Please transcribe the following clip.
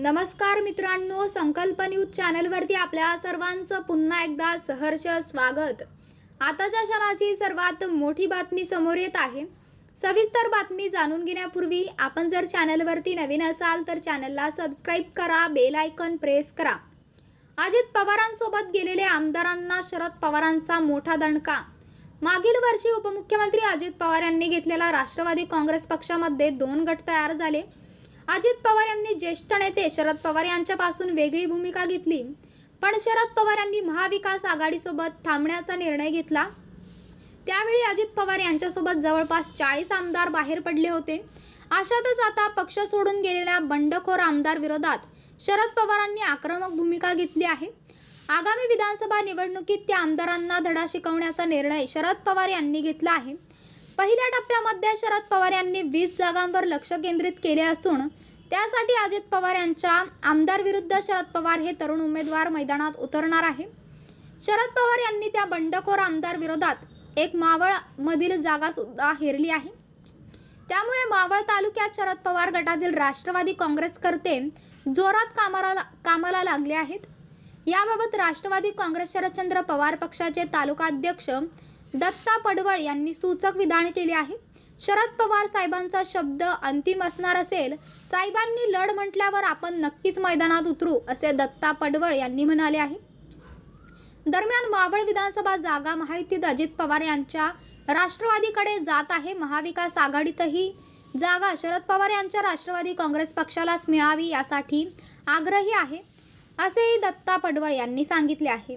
नमस्कार मित्रांनो संकल्प न्यूज चॅनलवरती आपल्या सर्वांचं पुन्हा एकदा सहर्ष स्वागत. आताच्या क्षणाची सर्वात मोठी बातमी समोर येत आहे. सविस्तर बातमी जाणून घेण्यापूर्वी आपण जर चॅनलवरती नवीन असाल तर चॅनलला सबस्क्राईब करा बेल आयकॉन प्रेस करा. अजित पवारांसोबत गेलेले आमदारांना शरद पवारांचा मोठा दणका. मागील वर्षी उपमुख्यमंत्री अजित पवार यांनी घेतलेला राष्ट्रवादी काँग्रेस पक्षामध्ये दोन गट तयार झाले. अजित पवार यांनी ज्येष्ठ नेते शरद पवार यांच्यापासून वेगळी भूमिका घेतली. पण शरद पवार यांनी महाविकास आघाडीसोबत थांबण्याचा निर्णय घेतला. त्यावेळी अजित पवार यांच्यासोबत जवळपास चाळीस आमदार बाहेर पडले होते. अशातच आता पक्ष सोडून गेलेल्या बंडखोर आमदार विरोधात शरद पवारांनी आक्रमक भूमिका घेतली आहे. आगामी विधानसभा निवडणुकीत त्या आमदारांना धडा शिकवण्याचा निर्णय शरद पवार यांनी घेतला आहे. पहिल्या टप्प्यामध्ये शरद पवार यांनी वीस जागांवर लक्ष केंद्रित केले असून त्यासाठी अजित पवार यांच्या आमदार विरुद्ध शरद पवार हे तरुण उमेदवार मैदानात उतरणार आहे. शरद पवार यांनी त्या बंडखोर आमदार विरोधात एक मावळ मधील जागा सुद्धा हेरली आहे. त्यामुळे मावळ तालुक्यात शरद पवार गटातील राष्ट्रवादी काँग्रेसकर्ते जोरात कामाला कामाला लागले आहेत. याबाबत राष्ट्रवादी काँग्रेस शरदचंद्र पवार पक्षाचे तालुकाध्यक्ष दत्ता पडवळ यांनी सूचक विधान केले आहे. शरद पवार साहेबांचा शब्द अंतिम असणार असेल साहेबांनी लढ म्हटल्यावर आपण नक्कीच मैदानात उतरू असे दत्ता पडवळ यांनी म्हणाले आहे. दरम्यान मावळ विधानसभा जागा माहितीत अजित पवार यांच्या राष्ट्रवादीकडे जात आहे महाविकास आघाडीतही. जागा शरद पवार यांच्या राष्ट्रवादी काँग्रेस पक्षालाच मिळावी यासाठी आग्रही आहे असेही दत्ता पडवळ यांनी सांगितले आहे.